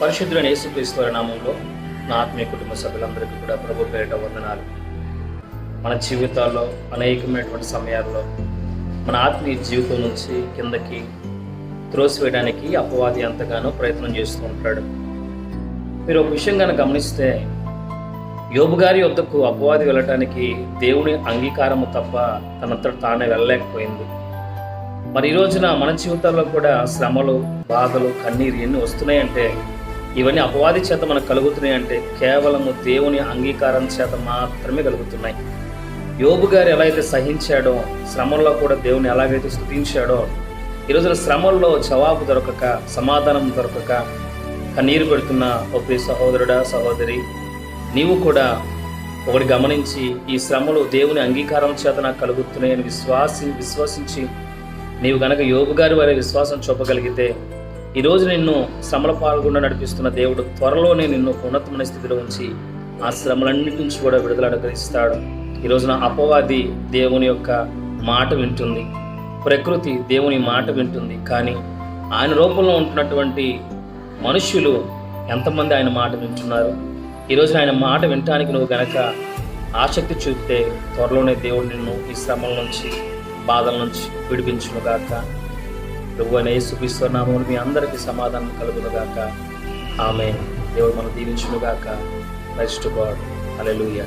పరిశుద్ధులైన యేసుక్రీస్తు నామంలో నా ఆత్మీయ కుటుంబ సభ్యులందరికీ కూడా ప్రభు పేరిట వందనాలు. మన జీవితాల్లో అనేకమైనటువంటి సమయాల్లో మన ఆత్మీయ జీవితం నుంచి కిందకి త్రోసివేయడానికి అపవాది ఎంతగానో ప్రయత్నం చేస్తూ ఉంటాడు. మీరు ఒక విషయం కనుక గమనిస్తే యోబు గారి వద్దకు అపవాది వెళ్ళటానికి దేవుని అంగీకారము తప్ప తనంతట తానే వెళ్ళలేకపోయింది. మరి ఈ రోజున మన జీవితాల్లో కూడా శ్రమలు బాధలు కన్నీరు ఎన్ని వస్తున్నాయంటే ఇవన్నీ అపవాది చేత మనకు కలుగుతున్నాయి అంటే కేవలము దేవుని అంగీకారం చేత మాత్రమే కలుగుతున్నాయి. యోబు గారు ఎలా అయితే సహించాడో శ్రమంలో కూడా దేవుని ఎలాగైతే స్థుతించాడో ఈ రోజున శ్రమల్లో జవాబు దొరకక సమాధానం దొరకక కన్నీరు పెడుతున్న ఒక సహోదరుడా సహోదరి నీవు కూడా ఒకటి గమనించి ఈ శ్రమలు దేవుని అంగీకారం చేత నాకు కలుగుతున్నాయని విశ్వాసి విశ్వసించి నీవు గనక యోగు గారి వారి విశ్వాసం చూపగలిగితే ఈ రోజు నిన్ను శ్రమల పాల్గొండా నడిపిస్తున్న దేవుడు త్వరలోనే నిన్ను ఉన్నతమైన స్థితిలో ఉంచి ఆ శ్రమలన్నిటి నుంచి కూడా విడుదల అనుగ్రహిస్తాడు. ఈ రోజున అపవాది దేవుని యొక్క మాట వింటుంది. ప్రకృతి దేవుని మాట వింటుంది. కానీ ఆయన రూపంలో ఉంటున్నటువంటి మనుష్యులు ఎంతమంది ఆయన మాట వింటున్నారు? ఈ రోజున ఆయన మాట వినటానికి నువ్వు గనక ఆసక్తి చూపితే త్వరలోనే దేవుడు నిన్ను ఈ శ్రమల నుంచి బాధల నుంచి విడిపించునుగాక ప్రభు అనే యేసుక్రీస్తునామములు మీ అందరికీ సమాధానం కలుగునుగాక. ఆమె దేవుడు మనం దీవించునుగాక. Next God alleluia